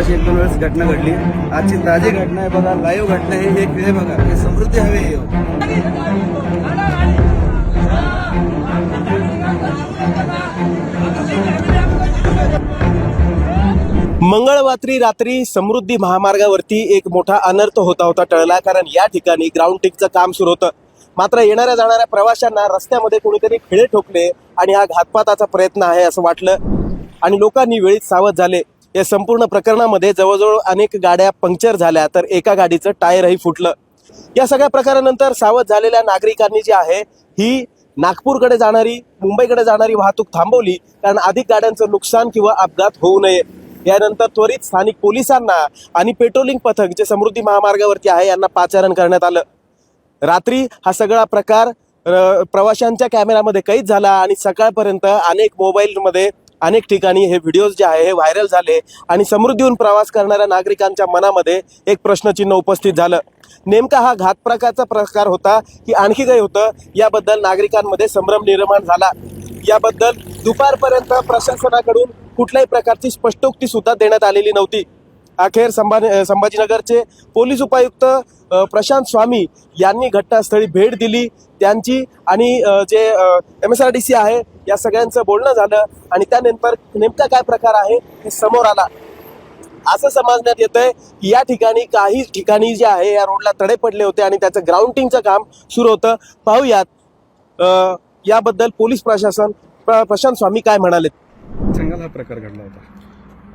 अशी एक दोन वेळेस घटना घडली. आजची ताजी घटना आहे बघा लाईव्ह घटना आहे हे खेळ बघा हे समृद्धी हवे आहे. मंगळवात्री रात्री समृद्धी महामार्गावरती एक मोठा अनर्थ होता होता टळला कारण या ठिकाणी ग्राउंड टिकचं काम सुरू होतं. मात्र येणाऱ्या जाणाऱ्या प्रवाशांना रस्त्यामध्ये कोणीतरी खिळे ठोकले आणि हा घातपाताचा प्रयत्न आहे असं वाटलं. आणि लोकांनी वेळीच सावध झाले. या संपूर्ण प्रकरणामध्ये जवळजवळ अनेक गाड्या पंक्चर झाल्या तर एका गाडीचं टायरही फुटलं. या सगळ्या प्रकारानंतर सावध झालेल्या नागरिकांनी जी आहे ही नागपूरकडे जाणारी मुंबईकडे जाणारी वाहतूक थांबवली कारण अधिक गाड्यांचं नुकसान किंवा अपघात होऊ नये. यानंतर त्वरित स्थानिक पोलिसांना आणि पेट्रोलिंग पथक जे समृद्धी महामार्गावरती आहे यांना पाचारण करण्यात आलं. रात्री हा सगळा प्रकार प्रवाशांच्या कॅमेरामध्ये कैद झाला आणि सकाळपर्यंत अनेक मोबाईलमध्ये अनेक ठिकाणी हे व्हिडिओज जे आहे हे व्हायरल झाले आणि समृद्धीहून प्रवास करणाऱ्या नागरिकांच्या मनामध्ये एक प्रश्नचिन्ह उपस्थित झालं. नेमका हा घात प्रकारचा प्रकार होता की आणखी काही होतं? याबद्दल नागरिकांमध्ये संभ्रम निर्माण झाला. याबद्दल दुपारपर्यंत प्रशासनाकडून कुठल्याही प्रकारची स्पष्टोक्ती सुद्धा देण्यात आलेली नव्हती. अखेर संभाजी संभाजीनगरचे पोलीस उपायुक्त प्रशांत स्वामी यांनी घटनास्थळी भेट दिली. त्यांची आणि जे M S R D C आहे या सगळ्यांचं बोलणं झालं आणि त्यानंतर नेमका काय प्रकार आहे हे समोर आला. असं समजण्यात येतंय की या ठिकाणी काही ठिकाणी जे आहे या रोडला तडे पडले होते आणि त्याचं ग्राउंडिंगचं काम सुरू होतं. पाहूयात याबद्दल पोलीस प्रशासन प्रशांत स्वामी काय म्हणाले हा प्रकार घडला होता.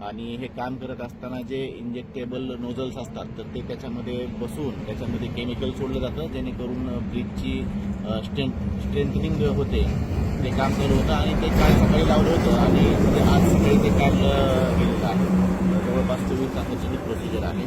आणि हे काम करत असताना जे इंजेक्टेबल नोझल्स असतात तर ते त्याच्यामध्ये बसून त्याच्यामध्ये केमिकल सोडलं जातं जेणेकरून ब्रिजची स्ट्रेंथ स्ट्रेंथनिंग होते. ते काम चालू होतं आणि ते काल सकाळी लावलं होतं आणि आज सकाळी ते काम गेलेलं आहे. जवळपास चोवीस तासाची ही प्रोसिजर आहे.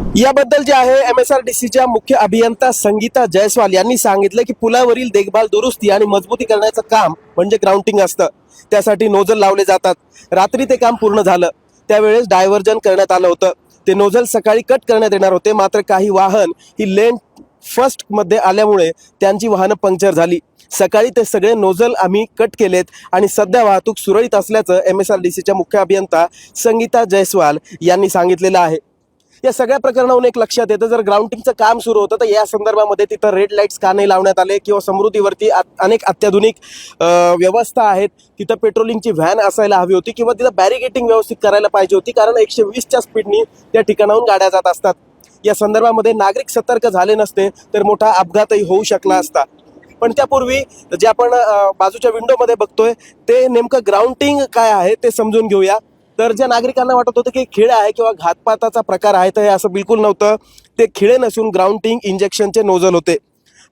याबद्दल जे आहे एम एस आर डी सीच्या मुख्य अभियंता संगीता जयस्वाल यांनी सांगितलं की पुलावरील देखभाल दुरुस्ती आणि मजबूती करण्याचं काम म्हणजे ग्राउंडिंग असतं. त्यासाठी नोझल लावले जातात. रात्री ते काम पूर्ण झालं. त्यावेळेस डायव्हर्जन करण्यात आलं होतं. ते नोझल सकाळी कट करण्यात येणार होते. मात्र काही वाहन ही लेन फर्स्टमध्ये आल्यामुळे त्यांची वाहनं पंक्चर झाली. सकाळी ते सगळे नोझल आम्ही कट केलेत आणि सध्या वाहतूक सुरळीत असल्याचं एम एस आर डी सीच्या मुख्य अभियंता संगीता जयस्वाल यांनी सांगितलेलं आहे. या सगळ्या प्रकरणावरून एक लक्षात येतं. जर ग्राउंडिंगचं काम सुरू होतं तर या संदर्भामध्ये तिथं रेड लाईट्स का नाही लावण्यात आले किंवा समृद्धीवरती आ- अनेक अत्याधुनिक व्यवस्था आहेत. तिथं पेट्रोलिंगची व्हॅन असायला हवी होती किंवा तिथं बॅरिकेटिंग व्यवस्थित करायला पाहिजे होती. कारण एकशे वीसच्या स्पीडनी त्या ठिकाणाहून गाड्या जात असतात. या संदर्भामध्ये नागरिक सतर्क झाले नसते तर मोठा अपघातही होऊ शकला असता. पण त्यापूर्वी जे आपण बाजूच्या विंडोमध्ये बघतोय ते नेमकं ग्राउंडिंग काय आहे ते समजून घेऊया. तर ज्या नागरिकांना वाटत होतं की खेळ आहे किंवा घातपाताचा प्रकार आहे तर हे असं बिलकुल नव्हतं. ते खिळे नसून ग्राउंडिंग इंजेक्शनचे नोझल होते.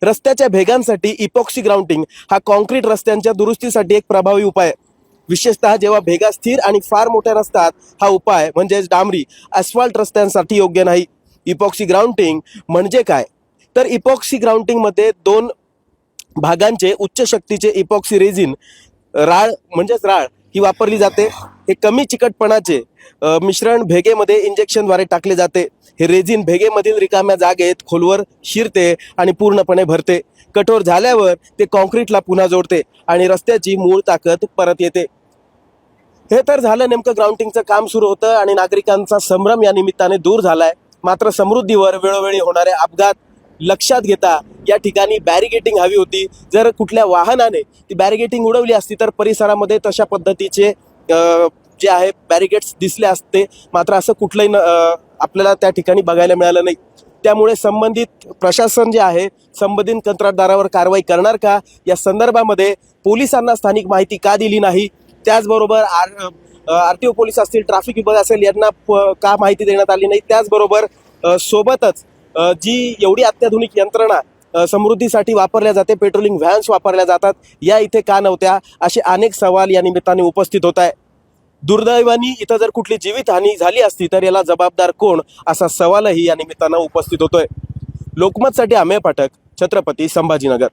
रस्त्याच्या भेगांसाठी इपॉक्सी ग्राउंडिंग हा कॉन्क्रीट रस्त्यांच्या दुरुस्तीसाठी एक प्रभावी उपाय. आहे विशेषतः जेव्हा भेगा स्थिर आणि फार मोठ्या रस्त्यात हा उपाय म्हणजेच डांबरी अस्फाल्ट रस्त्यांसाठी योग्य नाही. इपॉक्सी ग्राउंडिंग म्हणजे काय? तर इपॉक्सी ग्राउंडिंगमध्ये दोन भागांचे उच्च शक्तीचे इपॉक्सी रेझिन राळ म्हणजेच राळ ही वापरली जाते. हे कमी चिकटपणाचे मिश्रण भेगेमध्ये इंजेक्शनद्वारे टाकले जाते. हे रेझिन भेगेमधील रिकाम्या जागेत खोलवर शिरते आणि पूर्णपणे भरते. कठोर झाल्यावर ते कॉन्क्रीटला पुन्हा जोडते आणि रस्त्याची मूळ ताकद परत येते. हे तर झालं नेमकं ग्राउंडिंगचं काम सुरू होतं आणि नागरिकांचा संभ्रम या निमित्ताने दूर झालाय. मात्र समृद्धीवर वेळोवेळी होणारे अपघात लक्षात घेता या ठिकाणी बॅरिगेटिंग हवी होती. जर कुठल्या वाहनाने ती बॅरिगेटिंग उडवली असती तर परिसरामध्ये तशा पद्धतीचे जे आहे बॅरिगेट्स दिसले असते. मात्र असं कुठलंही न- आपल्याला त्या ठिकाणी बघायला मिळालं नाही. त्यामुळे संबंधित प्रशासन जे आहे संबंधित कंत्राटदारावर कारवाई करणार का? या संदर्भामध्ये पोलिसांना स्थानिक माहिती का दिली नाही? त्याचबरोबर R R T O police असतील ट्रॅफिक विभाग असेल यांना प- का माहिती देण्यात आली नाही? त्याचबरोबर सोबतच जी एवढी अत्याधुनिक यंत्रणा समृद्धीसाठी वापरल्या जाते. पेट्रोलिंग व्हॅन्स वापरल्या जातात. या इथे का नव्हत्या? असे अनेक सवाल या निमित्ताने उपस्थित होत आहे. दुर्दैवानी इथं जर कुठली जीवितहानी झाली असती तर याला जबाबदार कोण? असा सवालही या निमित्तानं उपस्थित होतोय. लोकमतसाठी अमेय पाठक छत्रपती संभाजीनगर.